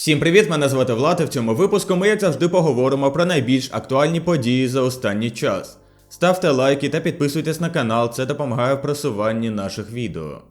Всім привіт! Мене звати Влад. і В цьому випуску ми, як завжди, поговоримо про найбільш актуальні події за останній час. Ставте лайки та підписуйтесь на канал, це допомагає в просуванні наших відео.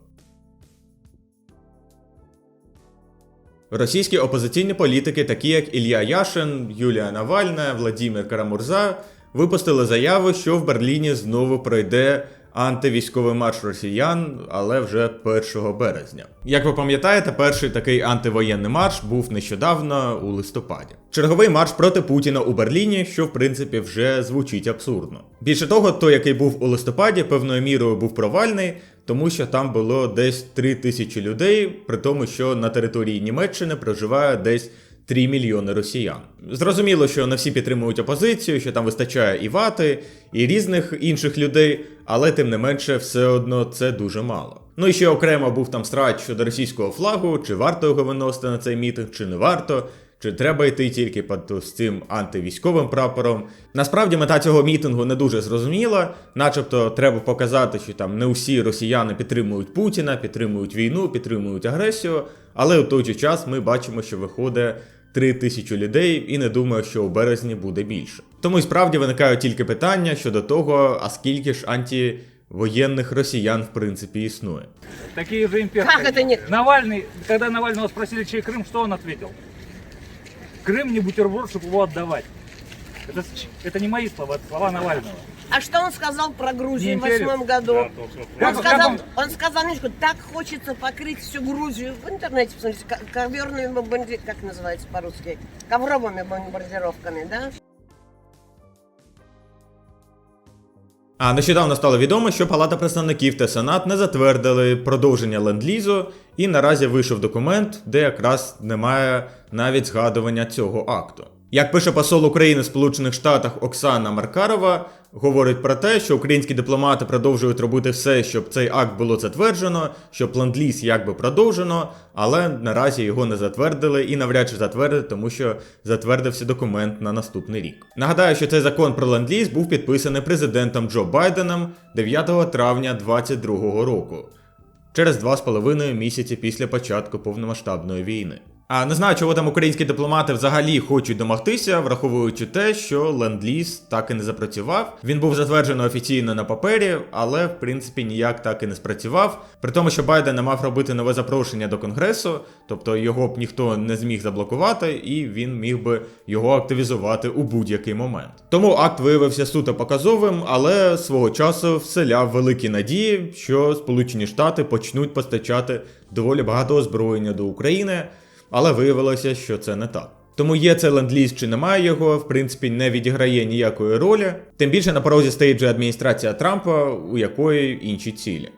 Російські опозиційні політики, такі як Ілля Яшин, Юлія Навальна, Владимир Карамурза, випустили заяву, що в Берліні знову пройде антивійськовий марш росіян, але вже 1 березня. Як ви пам'ятаєте, перший такий антивоєнний марш був нещодавно у листопаді. Черговий марш проти Путіна у Берліні, що в принципі вже звучить абсурдно. Більше того, той, який був у листопаді, певною мірою був провальний, тому що там було десь 3 тисячі людей, при тому, що на території Німеччини проживає десь 3 мільйони росіян. Зрозуміло, що не всі підтримують опозицію, що там вистачає і вати, і різних інших людей, але тим не менше, все одно це дуже мало. Ну і ще окремо був там страт щодо російського флагу, чи варто його виносити на цей мітинг, чи не варто. Чи треба йти тільки під з цим антивійськовим прапором? Насправді мета цього мітингу не дуже зрозуміла, начебто треба показати, що там не усі росіяни підтримують Путіна, підтримують війну, підтримують агресію. Але у той же час ми бачимо, що виходить 3 тисячі людей, і не думаю, що у березні буде більше. Тому і справді виникають тільки питання щодо того, а скільки ж антивоєнних росіян в принципі існує. Такие же имперцы. Как это нет? Навальный, когда Навального спросили, чей Крым, что он ответил? Крым не бутерброд, чтобы его отдавать. Это, с- это не мои слова, это слова Навального. А что он сказал про Грузию Не в восьмом году? Да, Он Как- сказал, как он- он сказал, Мишка, так хочется покрыть всю Грузию. В интернете, посмотрите, ко- коверными бомбарди... как называется по-русски? Ковровыми бомбардировками, да? А нещодавно стало відомо, що Палата представників та Сенат не затвердили продовження ленд-лізу, і наразі вийшов документ, де якраз немає навіть згадування цього акту. Як пише посол України в Сполучених Штатах Оксана Маркарова, говорить про те, що українські дипломати продовжують робити все, щоб цей акт було затверджено, щоб ленд-ліз якби продовжено, але наразі його не затвердили і навряд чи затвердять, тому що затвердився документ на наступний рік. Нагадаю, що цей закон про ленд-ліз був підписаний президентом Джо Байденом 9 травня 2022 року через два з половиною місяці після початку повномасштабної війни. А не знаю, чого там українські дипломати взагалі хочуть домогтися, враховуючи те, що ленд-ліз так і не запрацював. Він був затверджений офіційно на папері, але в принципі ніяк так і не спрацював. При тому, що Байден не мав робити нове запрошення до конгресу, тобто його б ніхто не зміг заблокувати, і він міг би його активізувати у будь-який момент. Тому акт виявився суто показовим, але свого часу вселяв великі надії, що Сполучені Штати почнуть постачати доволі багато озброєння до України, але виявилося, що це не так. Тому є це ленд-ліз чи немає його, в принципі, не відіграє ніякої ролі. Тим більше на порозі стоїть вже адміністрація Трампа, у якої інші цілі.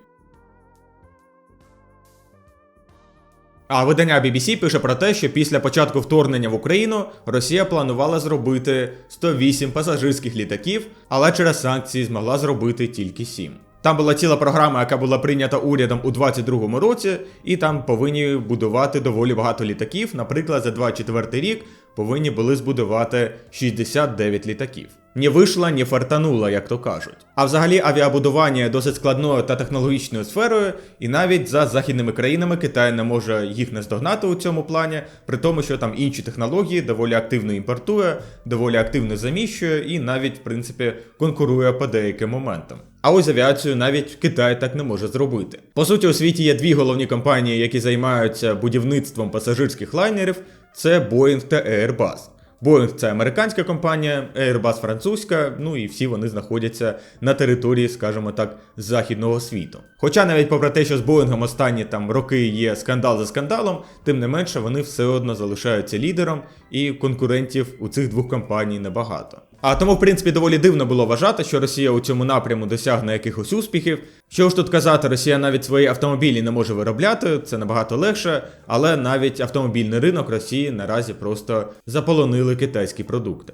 А видання BBC пише про те, що після початку вторгнення в Україну Росія планувала зробити 108 пасажирських літаків, але через санкції змогла зробити тільки 7. Там була ціла програма, яка була прийнята урядом у 2022 році, і там повинні будувати доволі багато літаків. Наприклад, за 24 рік повинні були збудувати 69 літаків. Ні вийшла, ні фартанула, як то кажуть. А взагалі авіабудування досить складною та технологічною сферою, і навіть за західними країнами Китай не може їх наздогнати у цьому плані, при тому, що там інші технології доволі активно імпортує, доволі активно заміщує і навіть, в принципі, конкурує по деяким моментам. А ось з авіацією навіть Китай так не може зробити. По суті, у світі є дві головні компанії, які займаються будівництвом пасажирських лайнерів: це Boeing та Airbus. Boeing – це американська компанія, Airbus французька, ну і всі вони знаходяться на території, скажімо так, західного світу. Хоча навіть попри те, що з Боїнгом останні там роки є скандал за скандалом, тим не менше вони все одно залишаються лідером, і конкурентів у цих двох компаній небагато. А тому, в принципі, доволі дивно було вважати, що Росія у цьому напряму досягне якихось успіхів. Що ж тут казати, Росія навіть свої автомобілі не може виробляти, це набагато легше, але навіть автомобільний ринок Росії наразі просто заполонили китайські продукти.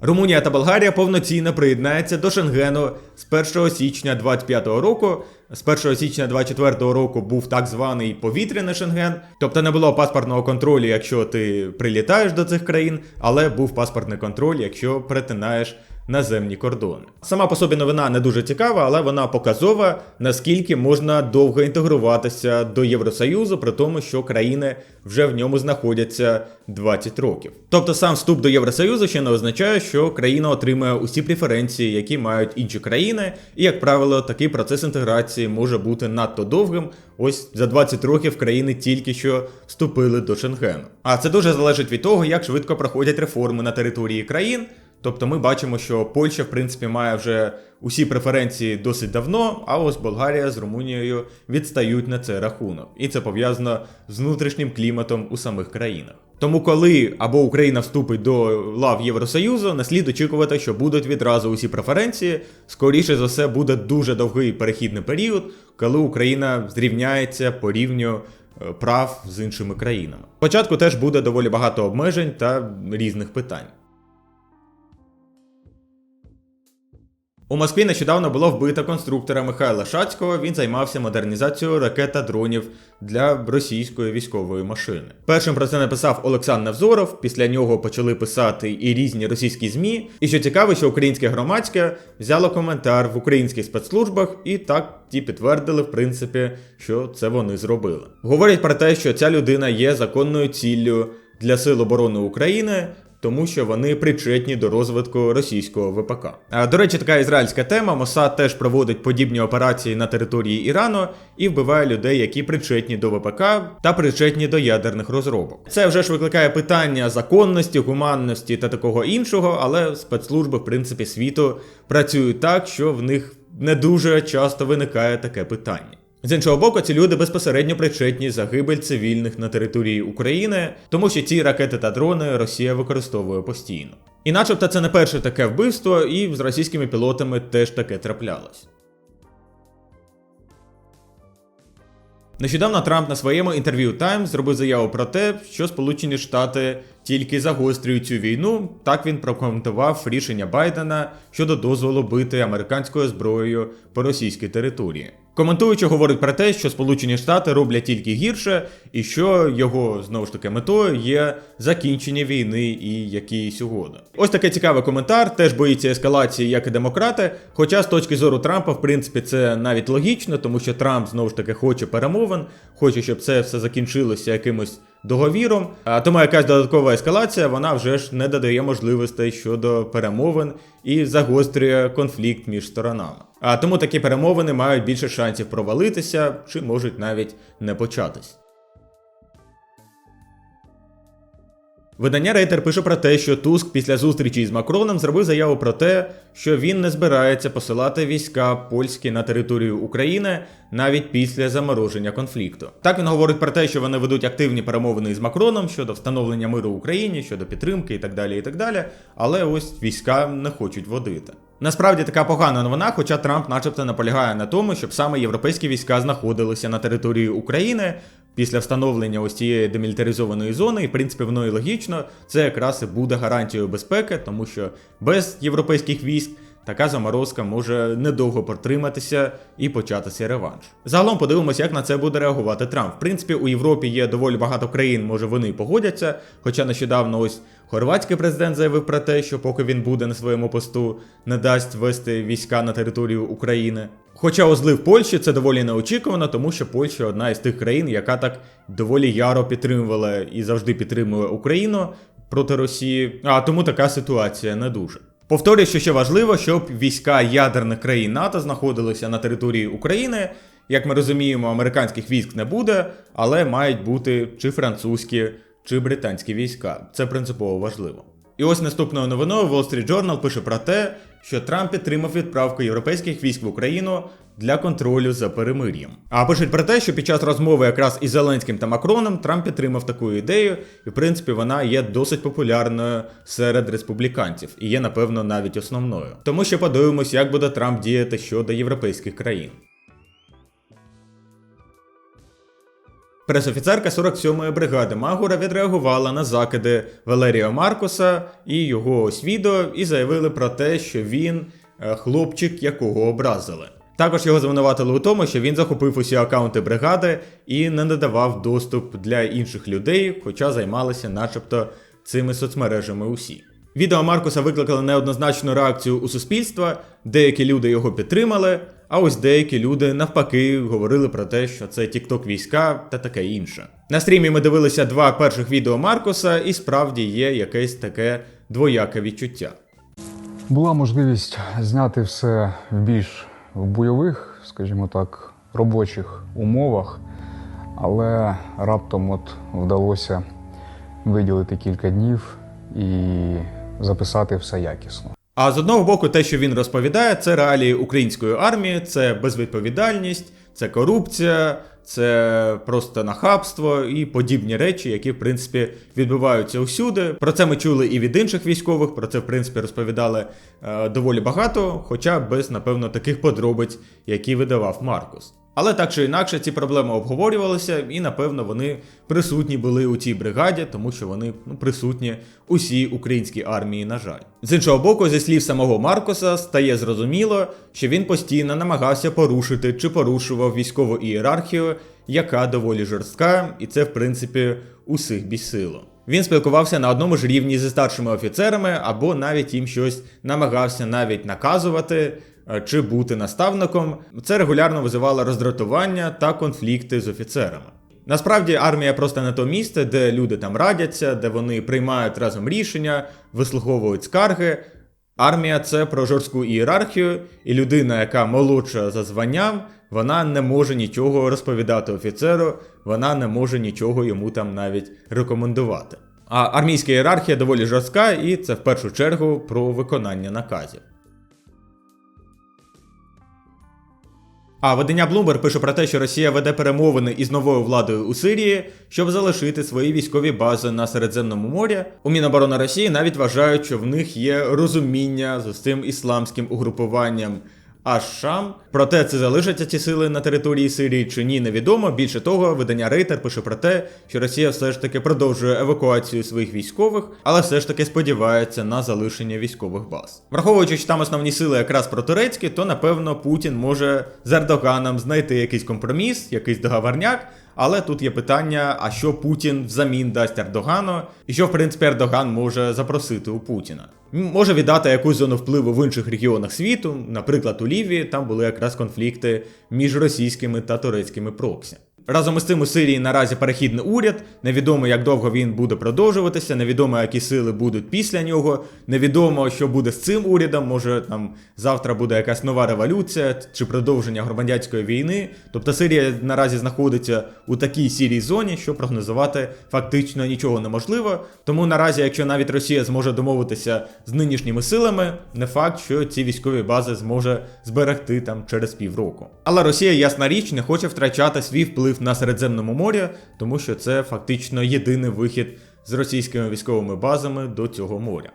Румунія та Болгарія повноцінно приєднаються до Шенгену з 1 січня 2025 року. З 1 січня 2024 року був так званий повітряний Шенген, тобто не було паспортного контролю, якщо ти прилітаєш до цих країн, але був паспортний контроль, якщо перетинаєш наземні кордони. Сама по собі новина не дуже цікава, але вона показова, наскільки можна довго інтегруватися до Євросоюзу, при тому, що країни вже в ньому знаходяться 20 років. Тобто сам вступ до Євросоюзу ще не означає, що країна отримує усі преференції, які мають інші країни, і, як правило, такий процес інтеграції може бути надто довгим. Ось за 20 років країни тільки що вступили до Шенгену. А це дуже залежить від того, як швидко проходять реформи на території країн. Тобто ми бачимо, що Польща, в принципі, має вже усі преференції досить давно, а ось Болгарія з Румунією відстають на цей рахунок. І це пов'язано з внутрішнім кліматом у самих країнах. Тому, коли або Україна вступить до лав Євросоюзу, не слід очікувати, що будуть відразу усі преференції. Скоріше за все, буде дуже довгий перехідний період, коли Україна зрівняється по рівню е, прав з іншими країнами. Спочатку теж буде доволі багато обмежень та різних питань. У Москві нещодавно було вбито конструктора Михайла Шацького. Він займався модернізацією ракет та дронів для російської військової машини. Першим про це написав Олександр Невзоров. Після нього почали писати і різні російські змі. І що цікаво, що українське громадське взяло коментар в українських спецслужбах, і так ті підтвердили, в принципі, що це вони зробили. Говорять про те, що ця людина є законною ціллю для Сил оборони України тому що вони причетні до розвитку російського ВПК. А, До речі, така ізраїльська тема. Мосад теж проводить подібні операції на території Ірану і вбиває людей, які причетні до ВПК та причетні до ядерних розробок. Це вже ж викликає питання законності, гуманності та такого іншого, але спецслужби, в принципі, світу працюють так, що в них не дуже часто виникає таке питання. З іншого боку, ці люди безпосередньо причетні загибель цивільних на території України, тому що ці ракети та дрони Росія використовує постійно. І начебто це не перше таке вбивство, і з російськими пілотами теж таке траплялось. Нещодавно Трамп на своєму інтерв'ю Times зробив заяву про те, що Сполучені Штати тільки загострюють цю війну. Так він прокоментував рішення Байдена щодо дозволу бити американською зброєю по російській території. Коментуючи, говорить про те, що Сполучені Штати роблять тільки гірше, і що його знову ж таки метою є закінчення війни і якісь угоди. Ось такий цікавий коментар. Теж боїться ескалації, як і демократи. Хоча з точки зору Трампа, в принципі, це навіть логічно, тому що Трамп знову ж таки хоче перемовин, хоче, щоб це все закінчилося якимось договіром. А тому якась додаткова ескалація, вона вже ж не додає можливостей щодо перемовин і загострює конфлікт між сторонами. А тому такі перемовини мають більше шансів провалитися чи можуть навіть не початись. Видання Рейтер пише про те, що Туск після зустрічі з Макроном зробив заяву про те, що він не збирається посилати війська польські на територію України навіть після замороження конфлікту. Так він говорить про те, що вони ведуть активні перемовини з Макроном щодо встановлення миру в Україні, щодо підтримки і так далі. і так далі. Але ось війська не хочуть водити. Насправді така погана новина, хоча Трамп, начебто, наполягає на тому, щоб саме європейські війська знаходилися на території України після встановлення ось цієї демілітаризованої зони, і в принципі воно і логічно, це якраз і буде гарантією безпеки, тому що без європейських військ така заморозка може недовго протриматися і початися реванш. Загалом подивимося, як на це буде реагувати Трамп. В принципі, у Європі є доволі багато країн, може вони погодяться. Хоча нещодавно ось хорватський президент заявив про те, що поки він буде на своєму посту, не дасть вести війська на територію України. Хоча озлив Польщі це доволі неочікувано, тому що Польща одна із тих країн, яка так доволі яро підтримувала і завжди підтримує Україну проти Росії. А тому така ситуація не дуже. Повторюю, що ще важливо, щоб війська ядерних країн НАТО знаходилися на території України. Як ми розуміємо, американських військ не буде, але мають бути чи французькі, чи британські війська. Це принципово важливо. І ось наступною новиною Wall Street Journal пише про те, що Трамп підтримав відправку європейських військ в Україну для контролю за перемир'ям. А пишуть про те, що під час розмови якраз із Зеленським та Макроном Трамп підтримав таку ідею, і в принципі вона є досить популярною серед республіканців і є, напевно, навіть основною. Тому що подивимось, як буде Трамп діяти щодо європейських країн. Пресофіцерка 47-ї бригади Магура відреагувала на закиди Валерія Маркуса і його ось відео і заявили про те, що він е, хлопчик, якого образили. Також його звинуватили у тому, що він захопив усі акаунти бригади і не надавав доступ для інших людей, хоча займалися начебто цими соцмережами усі. Відео Маркуса викликало неоднозначну реакцію у суспільства, деякі люди його підтримали, а ось деякі люди навпаки говорили про те, що це TikTok війська та таке інше. На стрімі ми дивилися два перших відео Маркуса, і справді є якесь таке двояке відчуття. Була можливість зняти все в більш бойових, скажімо так, робочих умовах, але раптом от вдалося виділити кілька днів і записати все якісно. А з одного боку, те, що він розповідає, це реалії української армії, це безвідповідальність, це корупція, це просто нахабство і подібні речі, які в принципі відбуваються усюди. Про це ми чули і від інших військових. Про це в принципі розповідали е, доволі багато, хоча без напевно таких подробиць, які видавав Маркус. Але так чи інакше, ці проблеми обговорювалися, і напевно вони присутні були у цій бригаді, тому що вони ну, присутні усій українській армії, на жаль. З іншого боку, зі слів самого Маркоса, стає зрозуміло, що він постійно намагався порушити чи порушував військову ієрархію, яка доволі жорстка, і це в принципі усіх бісило. Він спілкувався на одному ж рівні зі старшими офіцерами, або навіть їм щось намагався навіть наказувати чи бути наставником. Це регулярно визивало роздратування та конфлікти з офіцерами. Насправді армія просто не то місце, де люди там радяться, де вони приймають разом рішення, вислуховують скарги. Армія це про жорстку ієрархію, і людина, яка молодша за званням, вона не може нічого розповідати офіцеру, вона не може нічого йому там навіть рекомендувати. А армійська ієрархія доволі жорстка, і це в першу чергу про виконання наказів. А видання Bloomberg пише про те, що Росія веде перемовини із новою владою у Сирії, щоб залишити свої військові бази на Середземному морі. У Міноборони Росії навіть вважають, що в них є розуміння з цим ісламським угрупуванням Аш-Шам. Проте це залишаться ці сили на території Сирії чи ні, невідомо. Більше того, видання Рейтер пише про те, що Росія все ж таки продовжує евакуацію своїх військових, але все ж таки сподівається на залишення військових баз. Враховуючи, що там основні сили якраз протурецькі, то напевно Путін може з Ердоганом знайти якийсь компроміс, якийсь договорняк. Але тут є питання: а що Путін взамін дасть Ердогану, і що в принципі Ердоган може запросити у Путіна? Може віддати якусь зону впливу в інших регіонах світу, наприклад, у Лівії там були якраз конфлікти між російськими та турецькими проксі. Разом із цим у Сирії наразі перехідний уряд. Невідомо, як довго він буде продовжуватися, невідомо, які сили будуть після нього. Невідомо, що буде з цим урядом. Може там завтра буде якась нова революція чи продовження громадянської війни. Тобто Сирія наразі знаходиться у такій сірій зоні, що прогнозувати фактично нічого неможливо. Тому наразі, якщо навіть Росія зможе домовитися з нинішніми силами, не факт, що ці військові бази зможе зберегти там через півроку. Але Росія, ясна річ, не хоче втрачати свій вплив на Середземному морі, тому що це фактично єдиний вихід з російськими військовими базами до цього моря.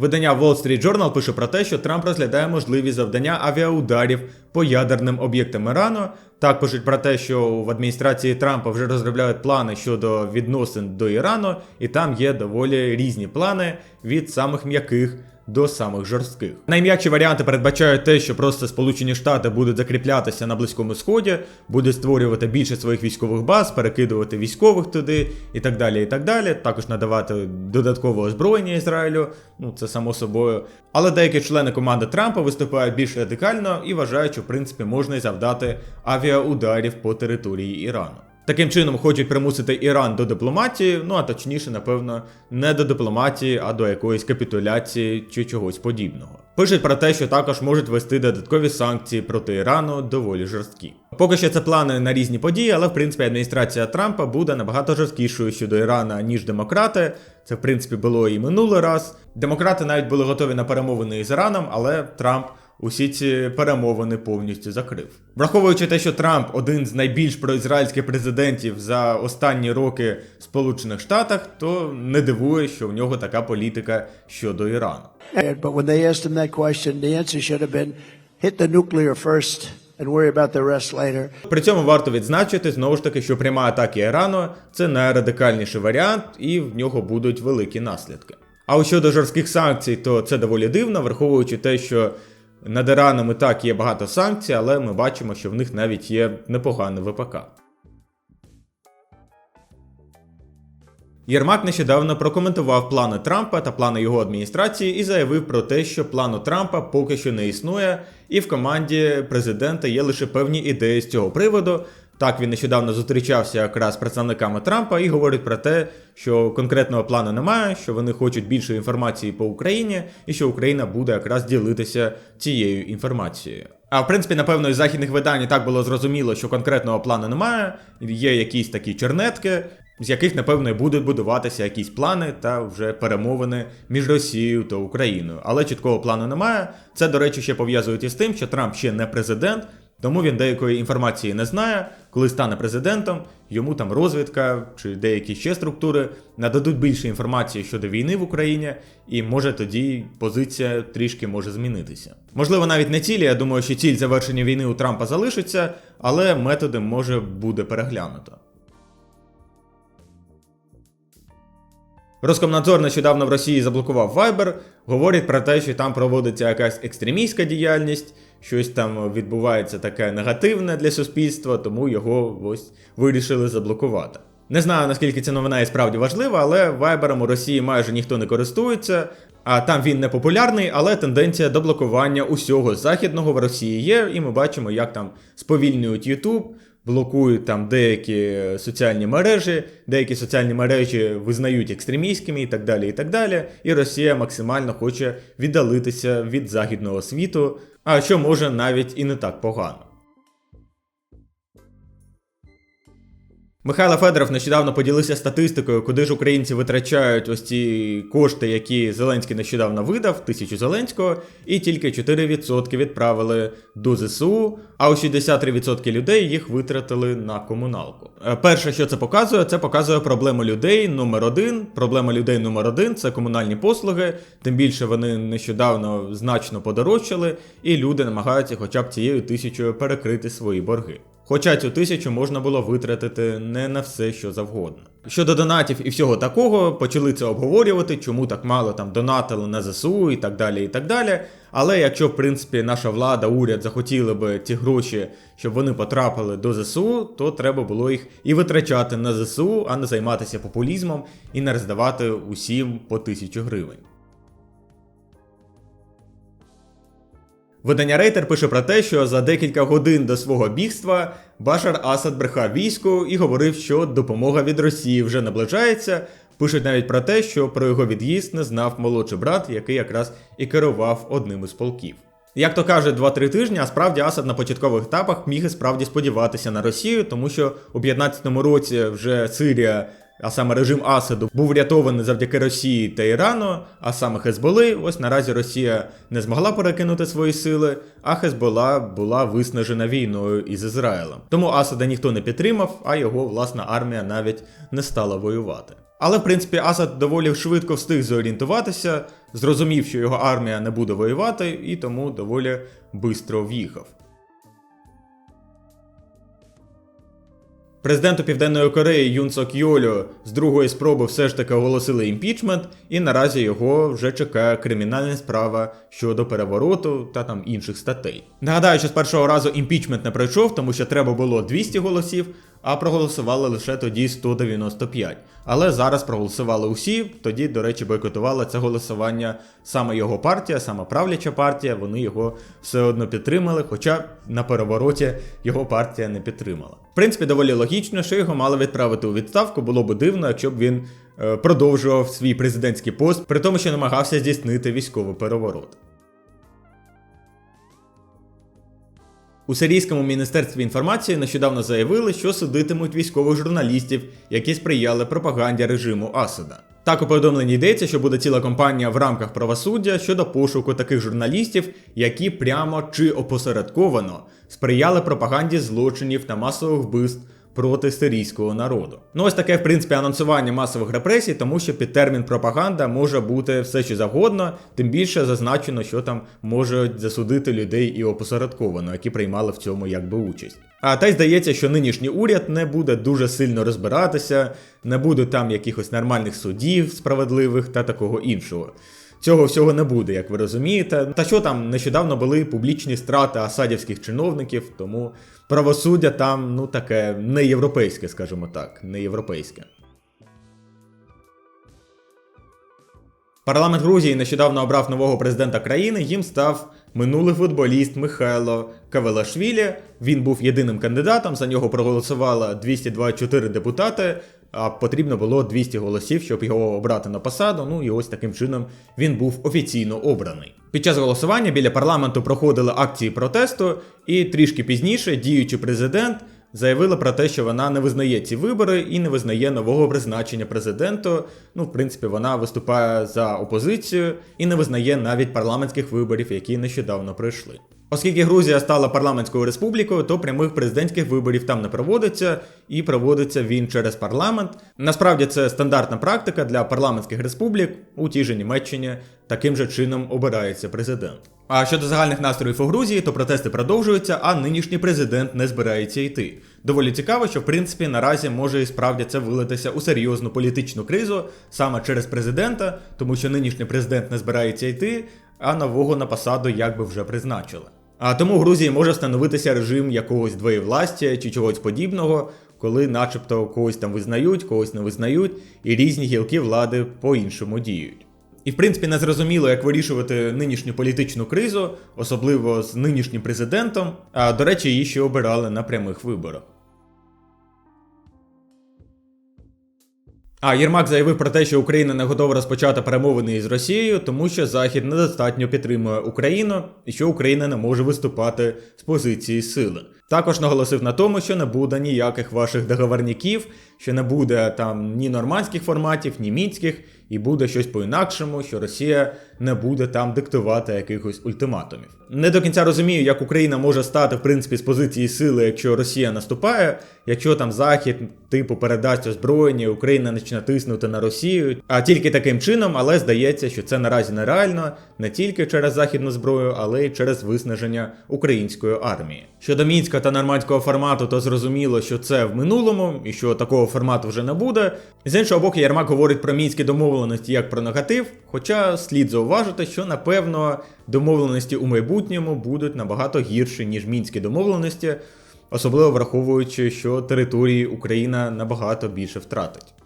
Видання Wall Street Journal пише про те, що Трамп розглядає можливість завдання авіаударів по ядерним об'єктам Ірану. Так пишуть про те, що в адміністрації Трампа вже розробляють плани щодо відносин до Ірану, і там є доволі різні плани від самих м'яких до самих жорстких. Найм'якші варіанти передбачають те, що просто Сполучені Штати будуть закріплятися на Близькому Сході, будуть створювати більше своїх військових баз, перекидувати військових туди і так далі. і так далі. Також надавати додаткове озброєння Ізраїлю. Ну це само собою. Але деякі члени команди Трампа виступають більш радикально і вважають, що в принципі можна й завдати авіаударів по території Ірану. Таким чином хочуть примусити Іран до дипломатії, ну а точніше, напевно, не до дипломатії, а до якоїсь капітуляції чи чогось подібного. Пишуть про те, що також можуть вести додаткові санкції проти Ірану доволі жорсткі. Поки що це плани на різні події, але в принципі адміністрація Трампа буде набагато жорсткішою щодо Ірана, ніж демократи. Це в принципі було і минулий раз. Демократи навіть були готові на перемовини із Іраном, але Трамп усі ці перемовини повністю закрив. Враховуючи те, що Трамп один з найбільш проізраїльських президентів за останні роки в Сполучених Штатах, то не дивує, що в нього така політика щодо Ірану. But when they asked him that question, the answer should have been hit the nuclear first and worry about the rest later. При цьому варто відзначити знову ж таки, що пряма атаки Ірану це найрадикальніший варіант, і в нього будуть великі наслідки. А щодо жорстких санкцій, то це доволі дивно, враховуючи те, що над Іраном і так є багато санкцій, але ми бачимо, що в них навіть є непогане ВПК. Єрмак нещодавно прокоментував плани Трампа та плани його адміністрації і заявив про те, що плану Трампа поки що не існує, і в команді президента є лише певні ідеї з цього приводу. Так він нещодавно зустрічався якраз з представниками Трампа і говорить про те, що конкретного плану немає, що вони хочуть більше інформації по Україні, і що Україна буде якраз ділитися цією інформацією. А в принципі, напевно, із західних видань і так було зрозуміло, що конкретного плану немає. Є якісь такі чернетки, з яких, напевно, будуть будуватися якісь плани та вже перемовини між Росією та Україною. Але чіткого плану немає. Це, до речі, ще пов'язують із тим, що Трамп ще не президент, тому він деякої інформації не знає. Коли стане президентом, йому там розвідка чи деякі ще структури нададуть більше інформації щодо війни в Україні, і може тоді позиція трішки може змінитися. Можливо, навіть не цілі. Я думаю, що ціль завершення війни у Трампа залишиться, але методи може буде переглянуто. Роскомнадзор нещодавно в Росії заблокував Viber, говорять про те, що там проводиться якась екстремістська діяльність, щось там відбувається таке негативне для суспільства, тому його ось вирішили заблокувати. Не знаю, наскільки ця новина і справді важлива, але вайбером у Росії майже ніхто не користується, а там він не популярний, але тенденція до блокування усього західного в Росії є, і ми бачимо, як там сповільнюють YouTube, блокують там деякі соціальні мережі, деякі соціальні мережі визнають екстремістськими і так далі. І так далі. І Росія максимально хоче віддалитися від західного світу, а що може навіть і не так погано. Михайло Федоров нещодавно поділився статистикою, куди ж українці витрачають ось ці кошти, які Зеленський нещодавно видав, тисячу Зеленського, і тільки 4% відправили до ЗСУ, а у 63% людей їх витратили на комуналку. Е, Перше, що це показує, це показує проблему людей номер один. Проблема людей номер один це комунальні послуги. Тим більше вони нещодавно значно подорожчали, і люди намагаються хоча б цією тисячою перекрити свої борги. Хоча цю тисячу можна було витратити не на все, що завгодно. Щодо донатів і всього такого, почали це обговорювати, чому так мало там донатили на ЗСУ і так далі. і так далі. Але якщо, в принципі, наша влада, уряд захотіли би ці гроші, щоб вони потрапили до ЗСУ, то треба було їх і витрачати на ЗСУ, а не займатися популізмом і не роздавати усім по тисячу гривень. Видання Рейтер пише про те, що за декілька годин до свого бігства Башар Асад брехав війську і говорив, що допомога від Росії вже наближається. Пишуть навіть про те, що про його від'їзд не знав молодший брат, який якраз і керував одним із полків. Як то кажуть, 2-3 тижні, а справді Асад на початкових етапах міг і справді сподіватися на Росію, тому що у 15-му році вже Сирія а саме режим Асаду, був врятований завдяки Росії та Ірану, а саме Хезболи. Ось наразі Росія не змогла перекинути свої сили, а Хезбола була виснажена війною із Ізраїлем. Тому Асада ніхто не підтримав, а його власна армія навіть не стала воювати. Але в принципі Асад доволі швидко встиг зорієнтуватися, зрозумів, що його армія не буде воювати, і тому доволі швидко в'їхав. Президенту Південної Кореї Юн Сок Йолю з другої спроби все ж таки оголосили імпічмент, і наразі його вже чекає кримінальна справа щодо перевороту та там інших статей. Нагадаю, що з першого разу імпічмент не пройшов, тому що треба було 200 голосів, а проголосували лише тоді 195. Але зараз проголосували усі. Тоді, до речі, бойкотувала це голосування саме його партія, саме правляча партія. Вони його все одно підтримали, хоча на перевороті його партія не підтримала. В принципі, доволі логічно, що його мали відправити у відставку. Було б дивно, якщо б він е, продовжував свій президентський пост, при тому, що намагався здійснити військовий переворот. У сирійському міністерстві інформації нещодавно заявили, що судитимуть військових журналістів, які сприяли пропаганді режиму Асада. Так у повідомленні йдеться, що буде ціла компанія в рамках правосуддя щодо пошуку таких журналістів, які прямо чи опосередковано сприяли пропаганді злочинів та масових вбивств проти сирійського народу. Ну ось таке, в принципі, анонсування масових репресій, тому що під термін пропаганда може бути все що завгодно, тим більше зазначено, що там можуть засудити людей і опосередковано, які приймали в цьому якби участь. А та й здається, що нинішній уряд не буде дуже сильно розбиратися, не буде там якихось нормальних судів справедливих та такого іншого. Цього всього не буде, як ви розумієте. Та що там нещодавно були публічні страти асадівських чиновників, тому правосуддя там ну таке не європейське, скажімо так, не європейське. Парламент Грузії нещодавно обрав нового президента країни. Їм став минулий футболіст Михайло Кавелашвілі. Він був єдиним кандидатом. За нього проголосувало 224 депутати. А потрібно було 200 голосів, щоб його обрати на посаду. Ну і ось таким чином він був офіційно обраний. Під час голосування біля парламенту проходили акції протесту, і трішки пізніше діючий президент заявила про те, що вона не визнає ці вибори і не визнає нового призначення президенту. Ну, в принципі, вона виступає за опозицію і не визнає навіть парламентських виборів, які нещодавно пройшли. Оскільки Грузія стала парламентською республікою, то прямих президентських виборів там не проводиться, і проводиться він через парламент. Насправді це стандартна практика для парламентських республік у тій же Німеччині. Таким же чином обирається президент. А щодо загальних настроїв у Грузії, то протести продовжуються, а нинішній президент не збирається йти. Доволі цікаво, що в принципі наразі може і справді це вилитися у серйозну політичну кризу саме через президента, тому що нинішній президент не збирається йти, а нового на посаду якби вже призначили. А тому в Грузії може встановитися режим якогось двоєвластя чи чогось подібного, коли начебто когось там визнають, когось не визнають, і різні гілки влади по-іншому діють. І в принципі не зрозуміло, як вирішувати нинішню політичну кризу, особливо з нинішнім президентом. А до речі, її ще обирали на прямих виборах. А Єрмак заявив про те, що Україна не готова розпочати перемовини із Росією, тому що Захід недостатньо підтримує Україну і що Україна не може виступати з позиції сили. Також наголосив на тому, що не буде ніяких ваших договорників, що не буде там ні нормандських форматів, ні мінських, і буде щось по-інакшому, що Росія не буде там диктувати якихось ультиматумів. Не до кінця розумію, як Україна може стати в принципі з позиції сили, якщо Росія наступає, якщо там Захід типу передасть озброєння, Україна почне тиснути на Росію. А тільки таким чином, але здається, що це наразі нереально не тільки через західну зброю, але й через виснаження української армії. Щодо мінського та нормандського формату, то зрозуміло, що це в минулому і що такого формату вже не буде. З іншого боку, Єрмак говорить про мінські домовленості як про негатив, хоча слід зауважити, що напевно домовленості у майбутньому будуть набагато гірші, ніж мінські домовленості, особливо враховуючи, що території Україна набагато більше втратить.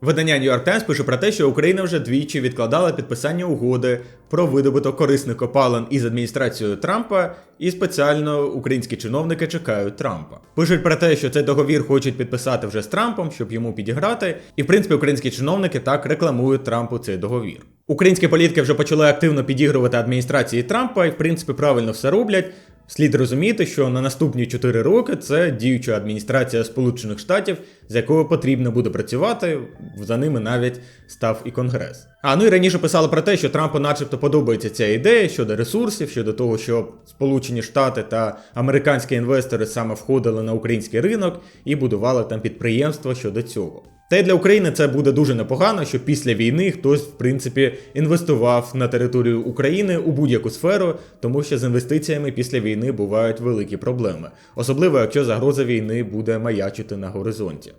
Видання New York Times пише про те, що Україна вже двічі відкладала підписання угоди про видобуток корисних копалин із адміністрацією Трампа, і спеціально українські чиновники чекають Трампа. Пишуть про те, що цей договір хочуть підписати вже з Трампом, щоб йому підіграти. І в принципі українські чиновники так рекламують Трампу цей договір. Українські політики вже почали активно підігрувати адміністрації Трампа, і в принципі правильно все роблять. Слід розуміти, що на наступні 4 роки це діюча адміністрація Сполучених Штатів, з якою потрібно буде працювати. За ними навіть став і конгрес. А ну і раніше писали про те, що Трампу, начебто, подобається ця ідея щодо ресурсів, щодо того, щоб Сполучені Штати та американські інвестори саме входили на український ринок і будували там підприємства щодо цього. Та й для України це буде дуже непогано, що після війни хтось, в принципі, інвестував на територію України у будь-яку сферу, тому що з інвестиціями після війни бувають великі проблеми, особливо якщо загроза війни буде маячити на горизонті.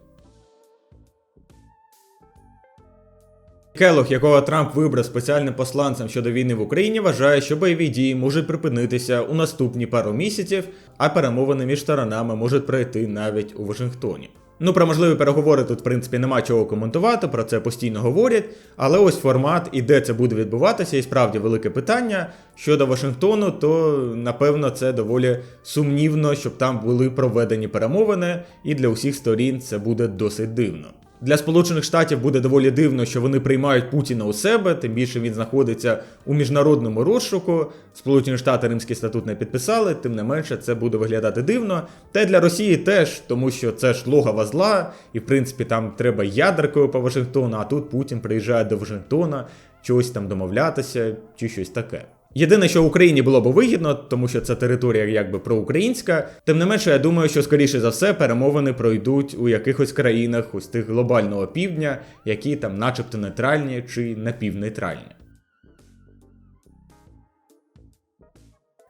Келох, якого Трамп вибрав спеціальним посланцем щодо війни в Україні, вважає, що бойові дії можуть припинитися у наступні пару місяців, а перемовини між сторонами можуть пройти навіть у Вашингтоні. Ну, про можливі переговори тут, в принципі, нема чого коментувати, про це постійно говорять. Але ось формат і де це буде відбуватися, і справді велике питання. Щодо Вашингтону, то напевно це доволі сумнівно, щоб там були проведені перемовини, і для усіх сторін це буде досить дивно. Для Сполучених Штатів буде доволі дивно, що вони приймають Путіна у себе, тим більше він знаходиться у міжнародному розшуку. Сполучені Штати Римський статут не підписали, тим не менше це буде виглядати дивно. Та й для Росії теж, тому що це ж логова зла, і в принципі там треба ядеркою по Вашингтону, а тут Путін приїжджає до Вашингтона, чогось там домовлятися чи щось таке. Єдине, що Україні було б вигідно, тому що це територія якби проукраїнська. Тим не менше, я думаю, що скоріше за все перемовини пройдуть у якихось країнах ось тих глобального півдня, які там, начебто, нейтральні чи напівнейтральні.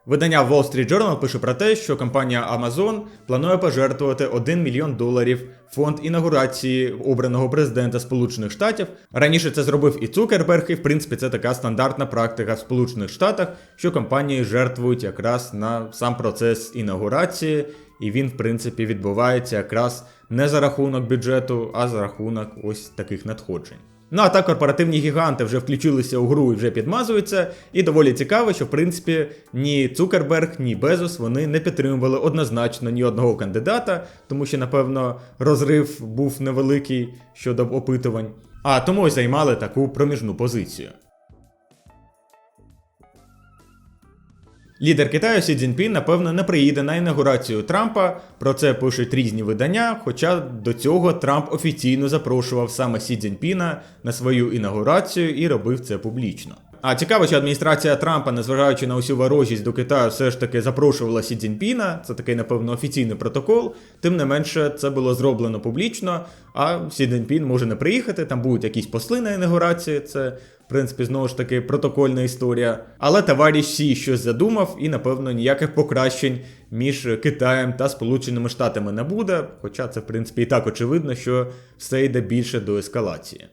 Видання Wall Street Journal пише про те, що компанія Amazon планує пожертвувати 1 мільйон доларів фонд інаугурації обраного президента Сполучених Штатів. Раніше це зробив і Цукерберг, і в принципі це така стандартна практика в Сполучених Штатах, що компанії жертвують якраз на сам процес інаугурації, і він, в принципі, відбувається якраз не за рахунок бюджету, а за рахунок ось таких надходжень. Ну а так корпоративні гіганти вже включилися у гру і вже підмазуються. І доволі цікаво, що в принципі ні Цукерберг, ні Безос вони не підтримували однозначно ні одного кандидата, тому що, напевно, розрив був невеликий щодо опитувань. А тому й займали таку проміжну позицію. Лідер Китаю Сі Цзіньпін, напевно, не приїде на інаугурацію Трампа. Про це пишуть різні видання. Хоча до цього Трамп офіційно запрошував саме Сі Цзіньпіна на свою інаугурацію і робив це публічно. А цікаво, що адміністрація Трампа, незважаючи на усю ворожість до Китаю, все ж таки запрошувала Сі Цзіньпіна. Це такий, напевно, офіційний протокол. Тим не менше, це було зроблено публічно. А Сі Цзіньпін може не приїхати, там будуть якісь посли на інаугурації. Це в принципі, знову ж таки, протокольна історія. Але товариш Сі щось задумав, і, напевно, ніяких покращень між Китаєм та Сполученими Штатами не буде. Хоча це, в принципі, і так очевидно, що все йде більше до ескалації.